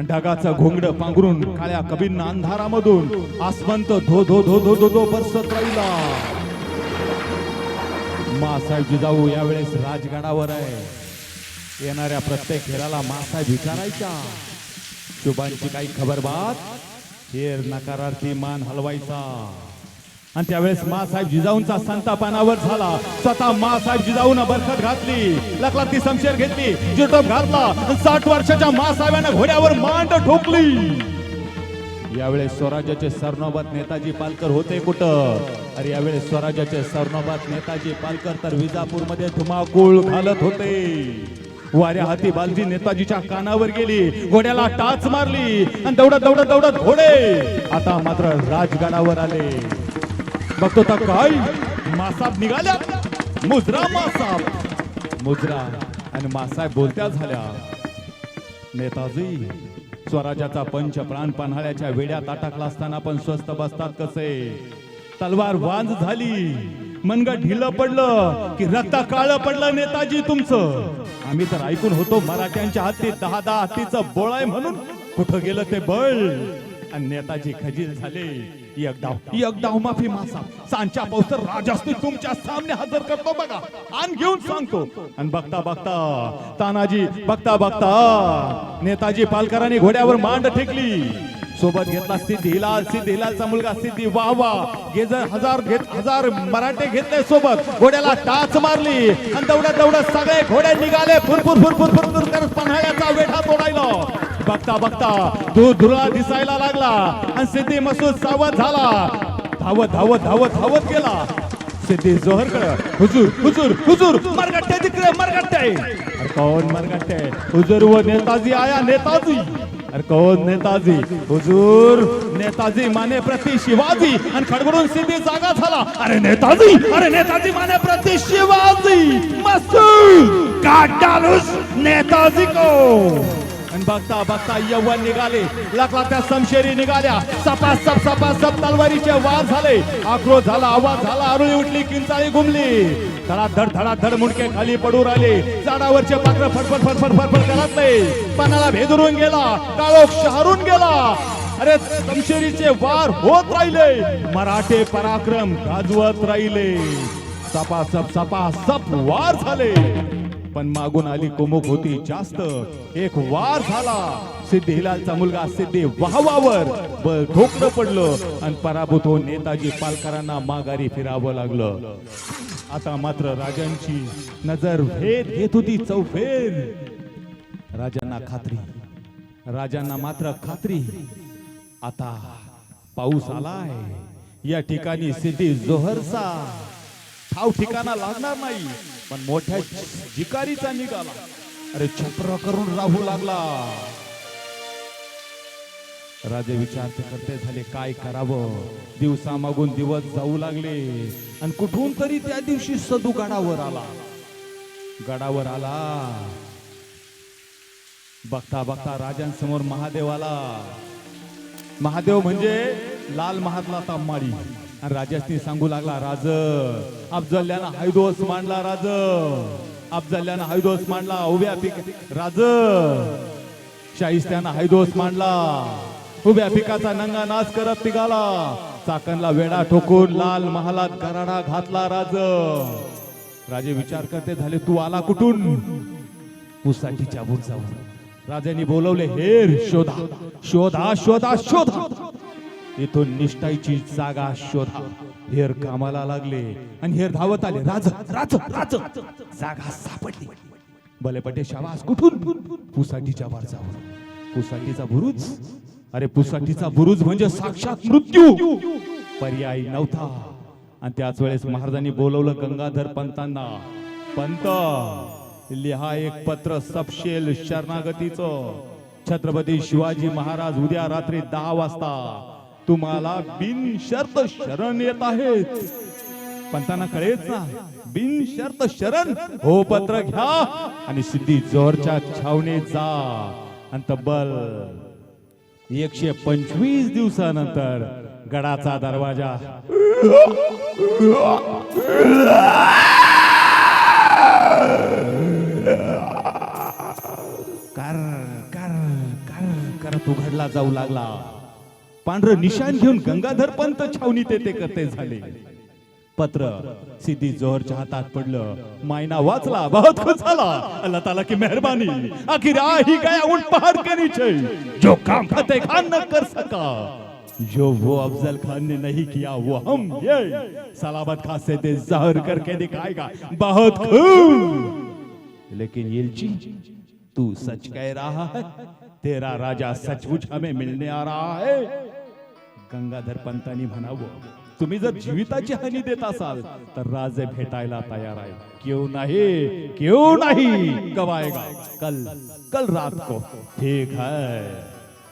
आणि ढगाचं घोंगड पांघरून काळ्या कबींना अंधारामधून आसमंत धो धो धो धो धो धो बरसत राहिला. मासाहेब जिजाऊ यावेळेस राजगडावर आहे. येणाऱ्या प्रत्येक फेराला मासाहेब विचारायच्या शुभांची काही खबर बात? हेर नकारार्थी मान हलवायचा. आणि त्यावेळेस मासाहेब जिजाऊंचा संतापानावर झाला. स्वतः मासाहेब जिजाऊन बरखत घातली. लकलाती समशेर घेतली. जिटोप घातला. साठ वर्षाच्या मासाहेबांना घोड्यावर मांड ठोकली. यावेळेस स्वराज्याचे सरनोबत नेताजी पालकर होते कुठं? अरे यावेळेस स्वराज्याचे सरनोबत नेताजी पालकर तर विजापूरमध्ये धुमाकूळ घालत होते. वाऱ्या हाती बालजी नेताजीच्या कानावर गेली. घोड्याला टाच मारली. आणि दौडत दौडत दौडत घोडे. आता मात्र राजगडावर आले. बघतो तर काय? मासाब निघाल्या. मुजरा मासाब. मुजरा. आणि मासाहेब बोलत्या झाल्या. नेताजी स्वराज्याचा पंच प्राण पन्हाळ्याच्या वेड्यात अटकला असताना पण स्वस्त बसतात कसे? तलवार वांज झाली. मनगट ढिल पडलं की रक्त काळ पडलं नेताजी तुमचं. आम्ही तर ऐकून होतो मराठ्यांच्या हाती दहा दहा हत्तीचं बोळ आहे म्हणून. कुठं गेलं ते बळ? आणि नेताजी खजील झाले. एक डाव एक डाव माफी मासा. सांच्या पावसर राजास्ती तुमच्या सामने हजर करतो बघा. आण घेऊन सांगतो. आणि बघता बघता तानाजी बघता बघता नेताजी पालकरांनी घोड्यावर मांड टेकली सोबत घेतला सिद्धी. हिलाल सिद्धी हिलालचा मुलगा सिद्धी. वा वा. गेजर हजार घेत हजार मराठे घेतले सोबत घोड्याला टाच मारली. आणि दौडत दौडत सगळे घोडे निघाले. फुरफुर फुरफुर फुरफुर करत पन्हाळ्याचा वेठा तोडायला. बघता बघता दूर धुरा दिसायला लागला. आणि सिद्धी मसूद सावध झाला. धावत धावत धावत धावत गेला. सिद्धी जोहरकडे हुजूर हुजूर हुजूर मरगट्टे तिकडे मरगट्टे. अरे कौन मरगट्टे? हुजूर व नेताजी आया नेताजी. अरे कौन नेताजी. हुजूर. नेताजी माने प्रति शिवाजी. आणि खडबडून सिद्धी जागा झाला. अरे नेताजी. अरे नेताजी माने प्रति शिवाजी. काट नेताजी को. आणि बघता बघता यवन निघाले. लागला त्या समशेरी निघाल्या. सपा सप सपा सप तलवारीचे वाद झाले. आक्रोश झाला आवाज झाला. अरुळी उठली किंचाळी घुमली. धडाधड धडाधड मुंडके खाली पडू राहिले. झाडावरचे पाखरं फडफड फडफड फडफड करत नाही. पानाला भेदरून गेला काळोख शहरून गेला. अरे तमशेरीचे वार होत राहिले. मराठे पराक्रम गाजवत राहिले. सपा सप सपा सप वार झाले. पण मागून आली कुमुक होती जास्त. एक वार झाला. सिद्धी हिलालचा मुलगा सिद्धी वाहवावर. बळ पडलं आणि पराभूत होऊन नेताजी पालकरांना माघारी फिरावं लागलं. आता मात्र राजांची नजर भेद घेत होती चौफेर. राजांना खात्री राजांना मात्र खात्री. आता पाऊस आलाय. या ठिकाणी सिद्धी जोहरचा ठाव ठिकाणा लागणार नाही पण मोठ्या जिकारीचा निघाला. अरे छपरा करून राहू लागला. राजे विचार ते करते झाले काय करावं? दिवसा मागून दिवस जाऊ लागले. आणि कुठून तरी त्या दिवशी सदू गडावर आला. गडावर आला. बघता बघता राजांसमोर महादेव आला महादेव म्हणजे लाल महादला तांबाडी आणि राजासनी सांगू लागला राज अफजल्यानं हायदोस मांडला राज. अफजल्यानं हायदोस मांडला उभ्या पिक राज शाहिस्त्यानं हायदोस मांडला. उभ्या पिकाचा नंगा नाश करत निघाला. चाकणला वेडा ठोकून लाल महालात गराडा घातला राज. राजे विचार करते झाले तू आला कुठून? ऊसाठी चाबून जाऊन राजांनी बोलवले हेर शोधा शोधा शोधा शोधा. इथून निष्ठाईची जागा शोधा. हेर कामाला लागले आणि हेर धावत आले. राज राज राज. जागा सापडली. भले पटे शाबास कुठून? पुसाटीच्या जाऊन पुसाठीचा भुरुच अरे पुसाटीचा बुरुज म्हणजे साक्षात मृत्यू. पर्याय नव्हता. आणि त्याच वेळेस महाराजांनी बोलवलं गंगाधर पंतांना पंत लिहा एक पत्र सपशेल शरणागतीचं. छत्रपती शिवाजी महाराज उद्या रात्री दहा वाजता तुम्हाला बिन शर्त शरण येत आहेत. पंतांना कळेच ना बिन शर्त शरण? हो पत्र घ्या. आणि सिद्धी जोरच्या छावणीत जा. आणि तब्बल एकशे पंचवीस दिवसानंतर गडाचा दरवाजा. कर कर कर कर उघडला जाऊ लागला. पांढरं निशाण घेऊन गंगाधर पंत छावणीत येते करते झाले. पत्र. सिद्धी जोहरच्या हातात पडलं. मायना वाचला. बहुत खुश झाला. अल्लाह ताला की मेहरबानी. आखिर आ ही गया उन पहाड़ के नीचे. जो काम फतेह खान न कर सका. जो वो अफजल खान ने नहीं किया वो हम ये. सलामत खास से दे जहर करके दिखाएगा. बहुत खूब. लेकिन येलची तू सच कह रहा है? तेरा राजा सचमुच हमें मिलने आ रहा है। गंगाधर पंतानी भना वो. तुम्ही जर जीविताची हानी देत असाल तर राजे भेटायला तयार आहे. क्यों नाही क्यों नाही गवाएगा कल कल रात को ठीक है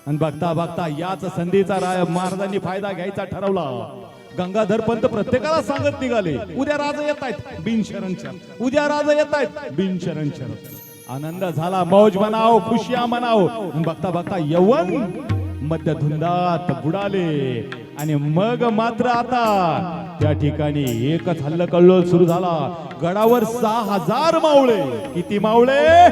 आणि बघता बघता याच संधीचा राय महाराजांनी फायदा घ्यायचा ठरवला. गंगाधर पंत प्रत्येकाला सांगत निघाले उद्या राजा येत आहेत बिनशरण उद्या राजा येत आहेत बिनशरणशर आनंद झाला मौज म्हणाव खुशिया म्हणाव बघता बघता यवन मध्य धुंदात बुडाले. आणि मग मात्र आता त्या ठिकाणी एकच हल्ल कल्लोल सुरू झाला. गडावर सहा हजार मावळे. किती मावळे?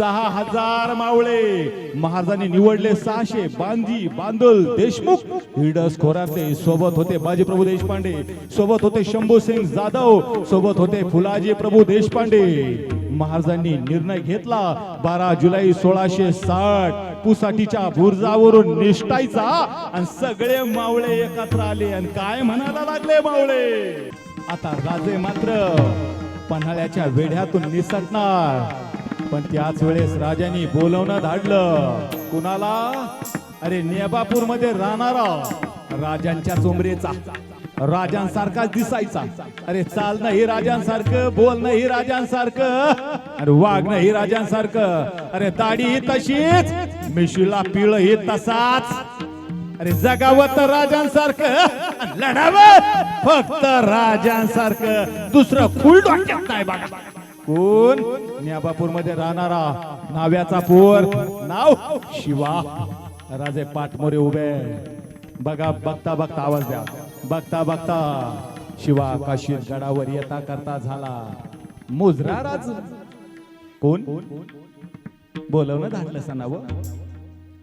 सहा हजार मावळे. महाराजांनी निवडले सहाशे बांधी बांदुल देशमुख. हिडस खोराते सोबत होते बाजीप्रभू देशपांडे. सोबत होते शंभू सिंग जाधव. सोबत होते फुलाजी प्रभू देशपांडे. महाराजांनी निर्णय घेतला. बारा जुलै सोळाशे साठ. पुसाटीच्या बुर्जावरून निष्ठायचा आणि सगळे मावळे एकत्र आले आणि काय म्हणायला लागले मावळे? आता राजे मात्र पन्हाळ्याच्या वेढ्यातून निसटणार. पण त्याच वेळेस राजांनी बोलवणं धाडलं. कुणाला? अरे नेबापूरमध्ये राहणारा राजांच्या चोंबरेचा. राजांसारखा दिसायचा. अरे चालणं ही राजांसारखं बोलणं ही राजांसारखं. अरे वागणं ही राजांसारखं. अरे दाढी ही तशीच मिशीला पिळ ही तसाच. अरे जगावं तर राजांसारखं लढावं फक्त राजांसारखं. दुसरं फुल डॉक्टर नाही बघा. कोण? न्याबापूरमध्ये राहणारा नाव्याचा पोर. नाव? शिवा. राजे पाठमोरे उभे. बघा बघता बघता आवाज द्या. बघता बघता. शिवा काशीर गडावर येता करता झाला. मुजरा राज कोण? बोलवणं धाडलं सणाव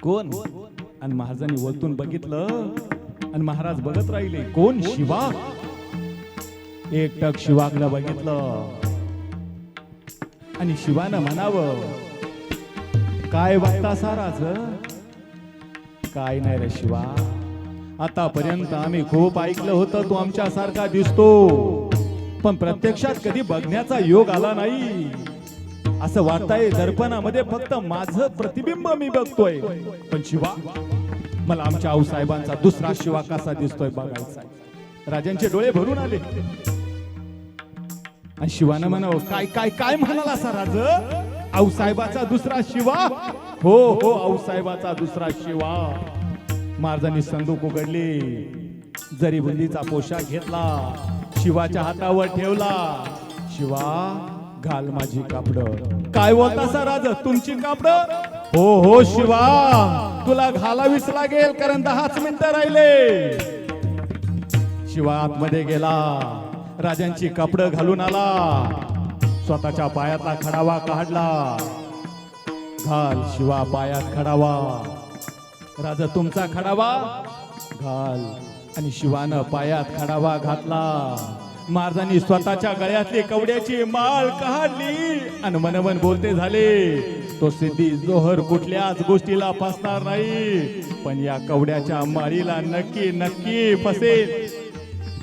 कोण? आणि महाराजांनी वलतून बघितलं. आणि महाराज बघत राहिले. कोण? शिवा. एकटक शिवाकडं बघितलं. आणि शिवानं म्हणावं काय वाटता साराच? काय नाही रे शिवा. आतापर्यंत आम्ही खूप ऐकलं होतं तू आमच्या सारखा दिसतो. पण प्रत्यक्षात कधी बघण्याचा योग आला नाही. असं वाटतंय दर्पणामध्ये फक्त माझं प्रतिबिंब मी बघतोय. पण शिवा मला आमच्या आऊसाहेबांचा दुसरा शिवा कसा दिसतोय बघायचा राजांचे डोळे भरून आले. आणि शिवानं म्हणावं काय काय काय म्हणाला असा राज? आऊसाहेबाचा दुसरा शिवा? हो हो आऊसाहेबाचा दुसरा शिवा. महाराजांनी संदूक उघडली जरी बुंदीचा पोशाख घेतला शिवाच्या हातावर ठेवला. शिवा घाल माझी कापड. काय बोलता राज? तुमची कापड? हो हो शिवा तुला घालावीच लागेल कारण दहाच मिनिटं राहिले. शिवा आतमध्ये गेला. राजांची कपडं घालून आला. स्वतःच्या पायातला खडावा काढला. घाल शिवा पायात खडावा. राजा तुमचा खडावा. घाल. आणि शिवानं पायात खडावा घातला. महाराजांनी स्वतःच्या गळ्यातली कवड्याची माळ काढली. आणि मनमन बोलते झाले तो सिद्धी जोहर कुठल्याच गोष्टीला फसणार नाही. पण या कवड्याच्या माळीला नक्की नक्की फसेल.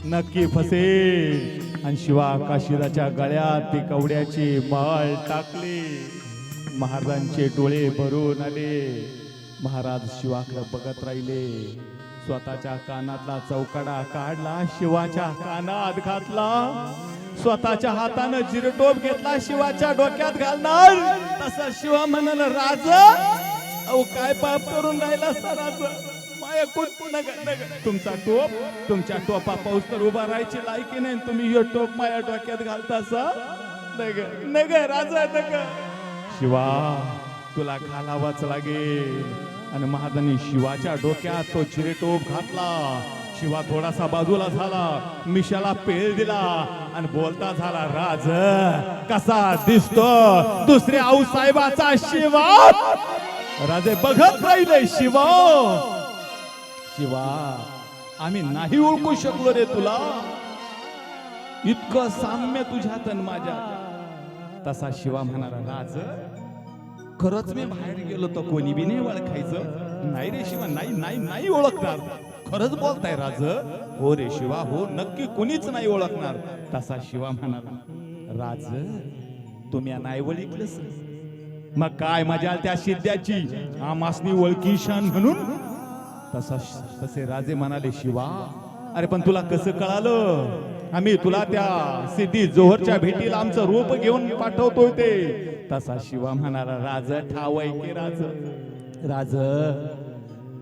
नक्की फसेल. आणि शिवा काशिराच्या गळ्यात ती कवड्याची माळ टाकली. महाराजांचे डोळे भरून आले. महाराज शिवाकडे बघत राहिले. स्वतःच्या कानातला चौकडा काढला शिवाच्या कानात घातला. स्वतःच्या हातानं जिरटोप घेतला शिवाच्या डोक्यात घालणार. तसा शिवा म्हणाल राज अहो काय पाप करून राहिला असा ऐकून तुमचा टोप तुमच्या टोपा पाऊस तर उभा राहायची लायकी नाही. तुम्ही यो टोप माया डोक्यात घालता सा नग नग राजा नग. शिवा तुला घालावाच लागेल. आणि महाराजांनी शिवाच्या डोक्यात तो चिरेटोप घातला. शिवा थोडासा बाजूला झाला मिशाला पेल दिला आणि बोलता झाला राज कसा दिसतो दुसऱ्या आऊसाहेबाचा शिवा? राजे बघत राहिले शिवा शिवा आम्ही नाही ओळखू शकलो रे तुला. इतकं साम्य तुझ्यात तन माझ्या तसा शिवा म्हणाला राज खरंच मी बाहेर गेलो तर कोणी बी नाही ओळखायचं. नाही रे शिवा नाही नाही नाही ओळखणार. खरंच बोलताय राज. हो रे शिवा हो नक्की कोणीच नाही ओळखणार. तसा शिवा म्हणाला राज तुम्ही नाही ओळखलंस. मग काय मजा त्या सिद्ध्याची आमासनी ओळखी शान म्हणून तसा तसे राजे म्हणाले शिवा अरे पण तुला कसं कळालं? आम्ही तुला त्या सिद्धी जोहरच्या भेटीला आमचं रूप घेऊन पाठवतोय ते. तसा शिवा म्हणाला राज ठाव आहे की राज? राज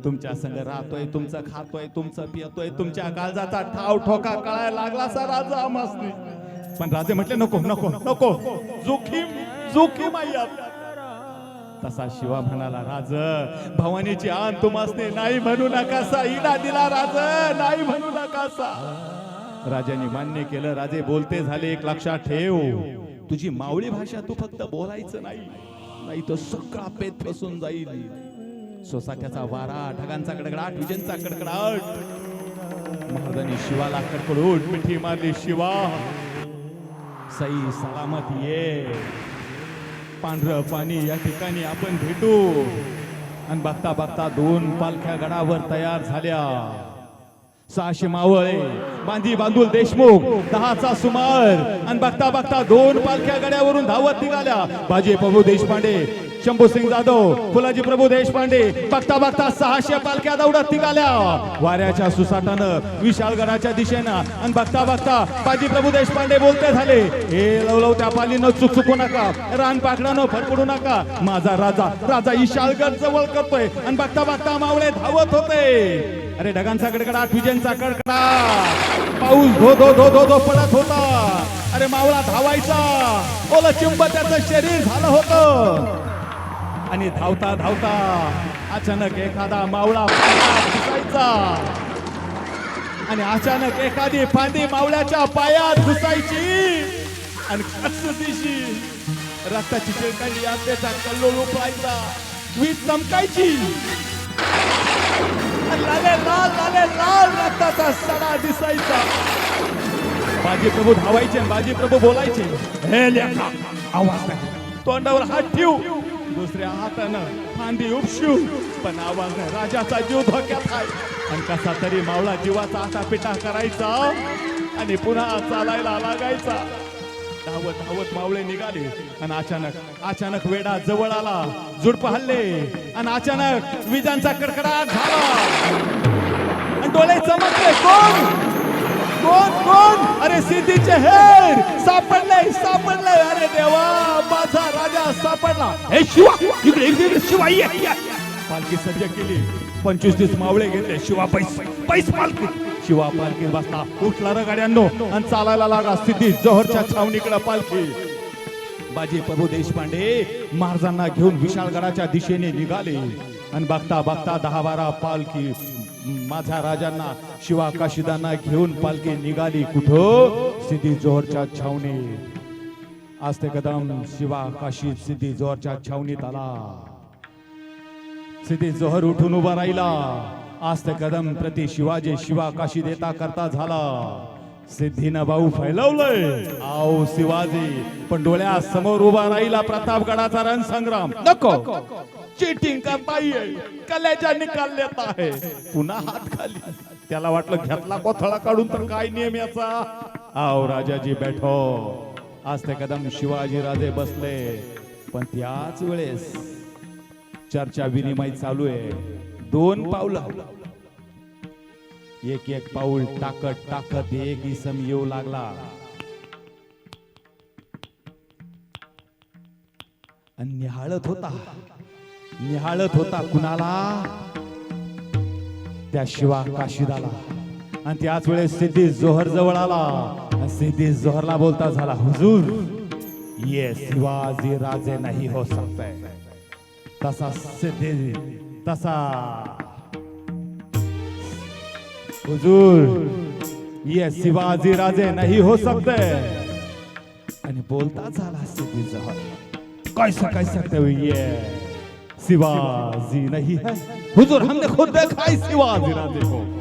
तुमच्या संग राहतोय तुमचं खातोय तुमचं पियतोय तुमच्या काळजाचा ठाव ठोका कळायला लागला सा राजा आमासनी पण राजे म्हटले नको नको नको जोखीम जोखीम आई तसा शिवा म्हणाला राज भवानीची आण तुमासने नाही म्हणू नकासा. इडा दिला राज नाही म्हणू नकासा. राजाने मान्य केलं राजे बोलते झाले एक लक्षात ठेव. तुझी मावळी भाषा तू फक्त बोलायचं नाही. नाही तो सगळा पेत फसून जाईल. सोसाट्याचा वारा ढगांचा कडकडाट विजेंचा कडकडाट. महाराजांनी शिवाला कडकडूट मिठी मारली शिवा सई सलामत ये. पांढरं पाणी या ठिकाणी आपण भेटू. आणि बघता बघता दोन पालख्या गडावर तयार झाल्या. सहाशे मावळे बांधी बांधूल देशमुख दहाचा सुमार. आणि बघता बघता दोन पालख्या गड्यावरून धावत निघाल्या. बाजी प्रभू देशपांडे शंभू सिंग जाधव फुलाजी प्रभू देशपांडे बघता बघता सहाशे पालख्या दौडत निघाल्या. वाऱ्याच्या सुसाटानं विशाळगडाच्या दिशेनं आणि बघता बघता बाजी प्रभू देशपांडे बोलते झाले. हे लवलव त्या पालीनं चुक चुकू नका रान पाकडानं फरफडू नका. माझा राजा राजा विशाळगड जवळ करतोय आणि बघता बघता मावळे धावत होते. अरे ढगांचा कडकडाट विजेंचा कडकडाट पाऊस धो धो धो धो धो पडत होता. अरे मावळा धावायचा. ओला चिंब त्याचं शरीर झालं होतं. आणि धावता धावता अचानक एखादा मावळा घुसायचा. आणि अचानक एखादी फांदी मावळ्याच्या पायात घुसायची. आणि कस दिशी रक्ताची चिळकांडी आत्याचा कल्लोळ उपळायचा वीज चमकायची. आणि लाले लाल लाले लाल रक्ताचा सडा दिसायचा. बाजी प्रभू धावायचे आणि बाजी प्रभू बोलायचे. हे लेका आवाज नाही तोंडावर हात ठेवू. दुसऱ्या हातानं फांदी उपशू. पण आवाज नाही राजाचा जीव धोक्यात आहे. आणि कसा तरी मावळा जीवाचा आटापिटा करायचा आणि पुन्हा चालायला लागायचा. धावत धावत मावळे निघाले आणि अचानक अचानक वेडा जवळ आला. झुडप हल्ले आणि अचानक विजांचा कडकडाट झाला. आणि डोळे चमकले कोण? कोण? कोण? अरे सिद्धीचे हेर! सापडले सापडले अरे देवा सापडला. हे शिवा! इकडे इकडे इकडे शिवा ये, पालखी सज्ज केली. पंचवीस दिवस मावळे घेतले. शिवा पैस पैस पालखी. शिवा पालखी बसला. उठला र गाड्यांनो आणि चालायला लागा सिद्धी. जोहरच्या छावणीकडे पालखी. बाजी प्रभू देशपांडे महाराजांना घेऊन विशाळगडाच्या दिशेने निघाले. आणि बघता बघता दहा बारा पालखी. माझ्या राजांना शिवा काशिदांना घेऊन पालखी निघाली. कुठं? सिद्धी जोहरच्या छावणी आज ते कदम शिवा काशी सिद्धी जोहरच्या छावणीत आला. सिद्धी जोहर उठून उभा राहिला. आज ते कदम प्रति शिवाजी शिवा काशी देता करता झाला. सिद्धीनं भाऊ फैलवलंय. आओ शिवाजी पण डोळ्या समोर उभा राहिला प्रतापगडाचा रणसंग्राम. नको. चिटिंग करता येईल कल्याच्या निकाल लेत आहे. पुन्हा हात खाली. त्याला वाटलं घेतला कोथळा काढून तर काय नियम याचा? आओ राजाजी बैठो. आज ते कदम शिवाजी राजे बसले. पण त्याच वेळेस चर्चा विनिमय चालू आहे. दोन पावलं. एक एक पाऊल टाकत टाकत एक इसम येऊ लागला. आणि निहाळत होता. निहाळत होता कुणाला? त्या शिवा काशिदाला. आणि त्याच वेळेस सिद्धी जोहर जवळ आला. सिद्धी जोहरला बोलता झाला हुजूर ये शिवाजी राजे नाही हो सकते. तसा सिद्धी तसा. हुजूर ये शिवाजी राजे नाही हो सकते. आणि बोलता झाला सिद्धी जोहर कैसा कह सकते हो ये शिवाजी नहीं है? हुजूर हमने खुद देखा है शिवाजी राजे को.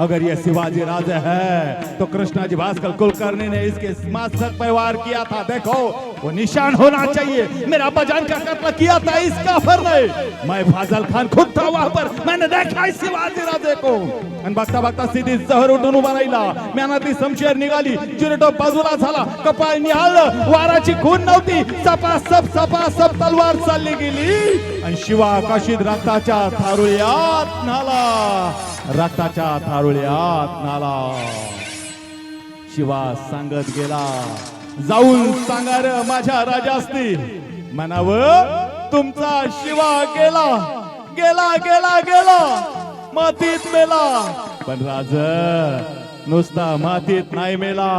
अगर ये शिवाजी राजा है तो कृष्णा जी भास्कर कुलकर्णी ने इसके मस्तक परिवार किया था। देखो वो निशान होना चाहिए। मेरा बजान का कत्ल किया था इस काफर ने। मैं फाजल खान खुद था वहां पर। मैंने देखा इस शिवाजी राजे को आणि बघता बघता स्थिती जहर उठून उभा राहिला। म्यानातली समशेर निघाली। चिरटो बाजूला झाला। कपाळ निहाळलं। वाराची खून नव्हती। सपासप सपासप तलवार चालली गेली. आणि शिवा आकाशीत रक्ताच्या थारुळ्यात नाला. रक्ताच्या थारुळ्यात नाला. शिवा सांगत गेला. जाऊन सांगार माझ्या राजास्ती म्हणाव तुमचा शिवा गेला. गेला गेला गेला. मातीत मेला. पण राज नुसता मातीत नाही मेला.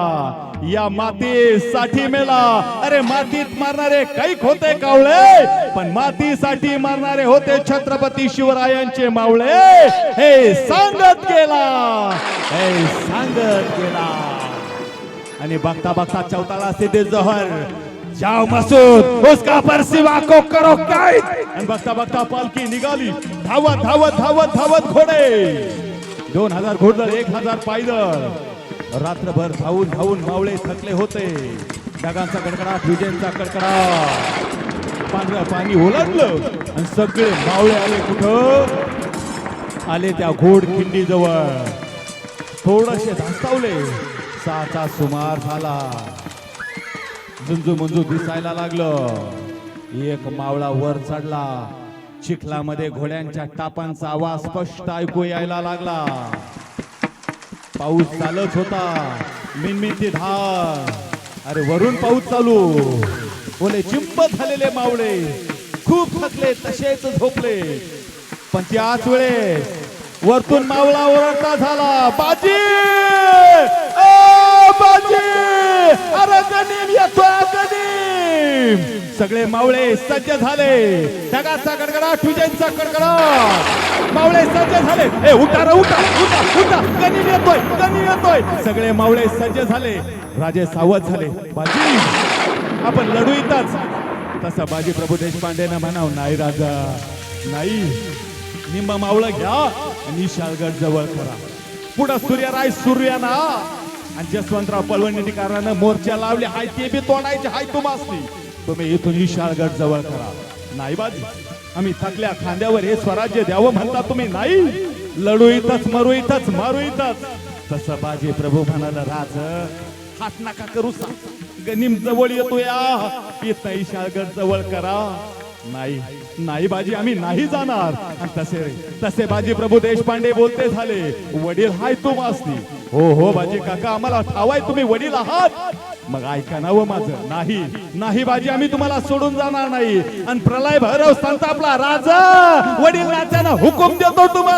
या मातीसाठी मेला. अरे मातीत मारणारे कैक होते कावळे. पण मातीसाठी मारणारे होते छत्रपती शिवरायांचे मावळे. हे सांगत गेला. हे सांगत गेला. आणि बघता बघता चौताला सिद्धे जहर. जाओ मसूद उसका पर सिवा को करो कैद. आणि बघता बघता पालखी निघाली. धावत धावत धावत धावत घोडे. दोन हजार घोडदळ एक हजार पायदळ. रात्रभर धावून धावून मावळे थकले होते. ढगांचा कडकडाट विजेंचा कडकडाट पांढरं पाणी ओलांडलं आणि सगळे मावळे आले कुठं? आले त्या घोड खिंडी जवळ थोडसे धास्तावले. सहाचा सुमार झाला. झुंजू मुंजू दिसायला लागलं. एक मावळा वर चढला. चिखलामध्ये घोड्यांच्या टापांचा आवाज स्पष्ट ऐकू यायला लागला. पाऊस चालत होता. मिनमिनती धार. अरे वरून पाऊस चालू. ओले चिंप झालेले मावळे. खूप थकले तसेच झोपले. पण त्याच वेळेस वरतून मावळा ओरडता झाला. बाजी बाजी! अरे गनीम येतोय सगळे मावळे सज्ज झाले. ढगाचा कडकडा विजयचा कडकडा. मावळे सज्ज झाले. ए उठा रे उठा उठा उठा. गनीम येतोय गनीम येतोय. सगळे मावळे सज्ज झाले. राजे सावध झाले. बाजी आपण लढू इथंच. तसं बाजी प्रभू देशपांडेनं म्हणाव नाही राजा नाही. निंबा मावळं घ्या आणि शालगड जवळ करा. पुढं सूर्यराय सूर्याना आणि जसवंतराव पलवणीकारानं मोर्चा लावले. हाय ते बी तोडायचे. हाय तुम्हाला तुम्ही इथून विशाळगड जवळ करा. नाही बाजी आम्ही थकल्या खांद्यावर हे स्वराज्य द्यावं म्हणता तुम्ही नाही. लढू इथंच मरू इथंच मारू इथंच. तसं बाजी प्रभू म्हणाला राज हात नका करू सा. गनिम जवळ येतो या इथं विशाळगड जवळ करा. नाही नाही बाजी आम्ही नाही जाणार. तसे तसे बाजी प्रभू देशपांडे बोलते झाले. वडील हाय तू असती हो हो बाजी काका आम्हाला ठावाय तुम्ही वडील आहात. मग ऐका ना व माझं. नाही नाही बाजी आम्ही तुम्हाला सोडून जाणार नाही. आणि प्रलय भैरव संतापला राजा. वडील राजानं हुकूम देतो तुम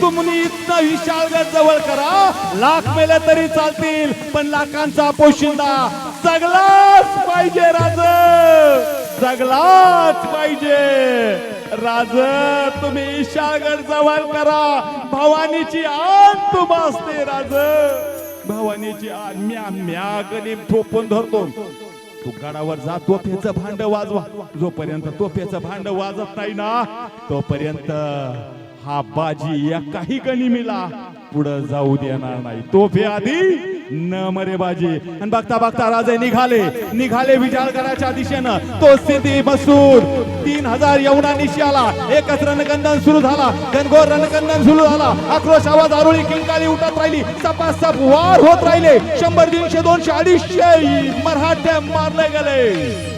तुम्ही इतका विशाळगड जवळ करा. लाख मेले तरी चालतील पण लाखांचा पोशिंदा सगळाच पाहिजे राज. जगलाच पाहिजे. राज तुम्ही ईशागड जवळ करा. भवानीची आण तुम असते राज. भवानीची आण म्या म्या गणी ठोपून धरतो. तू गडावर जा तोफेचं भांड वाजवा. जोपर्यंत तोफेचं भांड वाजत नाही ना तोपर्यंत हा बाजी या काही मिला पुढं जाऊ देणार नाही. तोफे आधी न मरे बाजी. आणि बघता बघता राजे निघाले. निघाले विजाळगडाच्या दिशेनं. तो स्थिती मसूर. तीन हजार यवना निशी आला एकच रणकंदन सुरू झाला. घनघोर रणकंदन सुरू झाला. आक्रोश आवाज आरोळी किंकाळी उठत राहिली. सपासप वार होत राहिले. शंभर दीडशे दोनशे अडीचशे मराठे मारले गेले.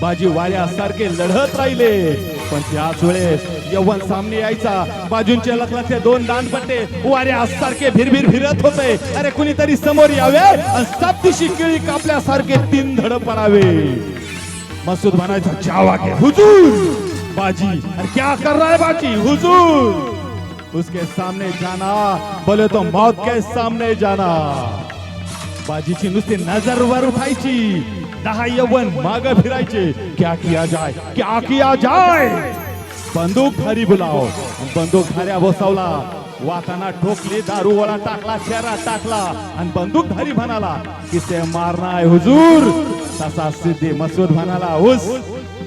बाजी वाऱ्यासारखे लढत राहिले. पण त्याच वेळेस यवन सामने यायचा. बाजूंचे लखलाचे दोन दांडपट्टे वाऱ्यासारखे भिरभिर फिरत होते. अरे कुणीतरी समोर यावे आणि सातशी किळी कापल्यासारखे तीन धड पडावे. मसूद म्हणायचा जावा के हुजूर! बाजी अरे क्या कर रहा है बाजी? हुजूर! उसके सामने जाना बोले तो मौत के सामने जाना। बाजीची नुसती नजर वर उठायची. दहा यवन माग फिरायचे. क्या किया जाय क्या किया जाय बंदूक धारी बुलाव. बंदूक बसवला. वाताना ठोकली दारू वळा टाकला चेहरा टाकला. आणि बंदूकधारी म्हणाला किसे ते मारणार हुजूर? तसा सिद्धी मसूद म्हणाला उस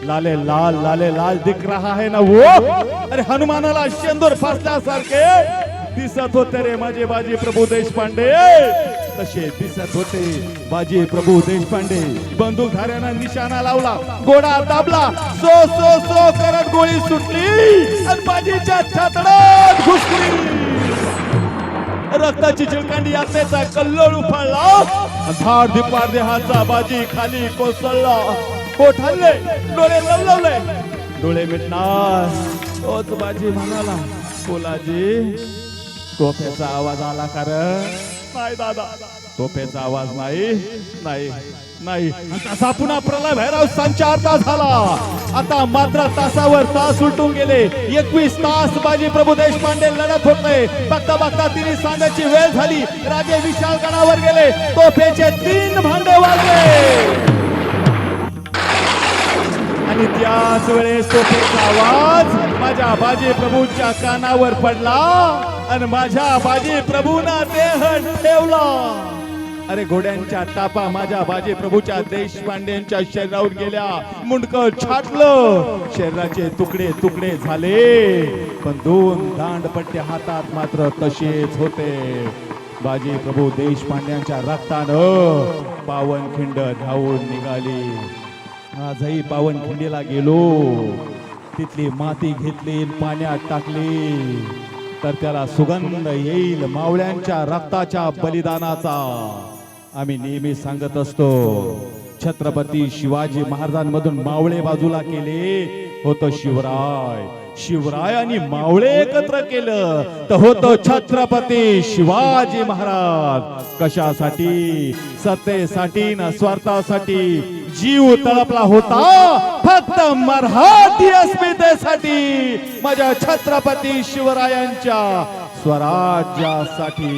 लाले लाल लाले लाल दिख रहा है ना वो? अरे हनुमानाला शेंदूर फासल्यासारखे. दिसत होते रे माझे बाजी प्रभू देशपांडे. तसे दिसत होते बाजी प्रभू देशपांडे. बंदूकधाऱ्यानं निशाणा लावला गोडा दाबला सो सो सो करत गोळी सुटली आणि बाजीच्या छातडात घुसली. रक्ताची चिळकांडी यात्रेचा कल्लोळ उफाळला धाड धिपार देहाचा बाजी खाली कोसळला. पोट हल्ले डोळे लवलवले डोळे मिटणार. तोच बाजी म्हणाला कोलाजी तोफेचा आवाज आला कारण नाही दादा. तोफेचा आवाज नाही? नाही. नाही. तसा पुन्हा प्रलय भैरव संचारता झाला. आता मात्र तासावर तास उलटून गेले. एकवीस तास बाजी प्रभू देशपांडे लढत होते बघता बघता तिने सांगायची वेळ झाली. राजे विशाल गणावर गेले. तोफेचे तीन भांडे वाजले. आणि त्याच वेळेस तोफेचा आवाज माझ्या बाजी प्रभूच्या कानावर पडला. आणि माझ्या बाजी प्रभूना देह ठेवला. अरे घोड्यांच्या तापा माझ्या बाजी प्रभूच्या देशपांडेंच्या शरीरावर गेल्या. मुंडक छाटलं. शरीराचे तुकडे तुकडे झाले. पण दोन दांडपट्टे हातात मात्र तसेच होते. बाजी प्रभू देशपांड्यांच्या रक्तानं पावनखिंड धावून निघाली. आजही पावनखिंडीला गेलो. तिथली माती घेतली पाण्यात टाकली. तर त्याला सुगंध येईल मावळ्यांच्या रक्ताच्या बलिदानाचा. आम्ही नेहमी सांगत असतो छत्रपती शिवाजी महाराजांमधून मावळे बाजूला केले होत शिवराय. शिवराय आणि मावळे एकत्र केलं तर होतो छत्रपती शिवाजी महाराज. कशासाठी? सत्तेसाठी न स्वार्थासाठी? जीव तळपला होता. फक्त मराठी अस्मितेसाठी माझ्या छत्रपती शिवरायांच्या स्वराज्यासाठी.